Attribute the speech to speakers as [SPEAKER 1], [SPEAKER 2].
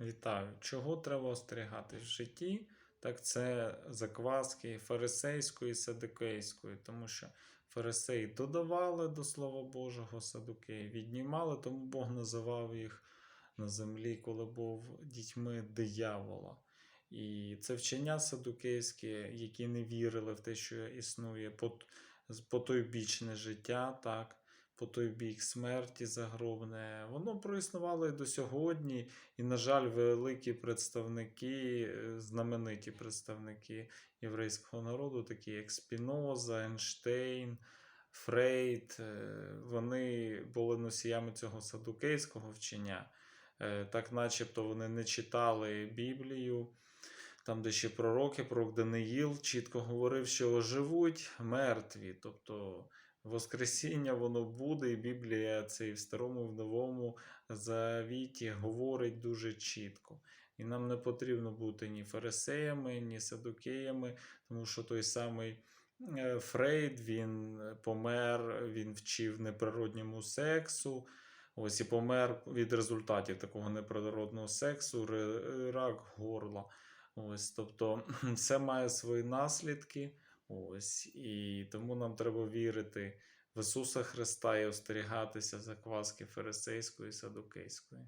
[SPEAKER 1] Вітаю! Чого треба остерігатись в житті? Так це закваски фарисейської і садукейської, тому що фарисеї додавали до Слова Божого садукеї, віднімали, тому Бог називав їх на землі, коли був дітьми диявола. І це вчення садукейське, які не вірили в те, що існує по, потойбічне життя, так, по той бік смерті загробне. Воно проіснувало і до сьогодні. І, на жаль, великі представники, е, знамениті представники єврейського народу, такі як Спіноза, Ейнштейн, Фрейд, е, вони були носіями цього садукейського вчення. Е, Так, начебто, вони не читали Біблію. Там, де ще пророки, пророк Даниїл чітко говорив, що оживуть мертві. Тобто Воскресіння воно буде, і Біблія це і в старому, і в новому завіті говорить дуже чітко. І нам не потрібно бути ні фарисеями, ні садукеями, тому що той самий е, Фрейд він помер, він вчив неприродньому сексу. Ось і помер від результатів такого неприродного сексу, рак горла. Ось, тобто, все має свої наслідки. Ось, і тому нам треба вірити в Ісуса Христа і остерігатися закваски фарисейської і садукейської.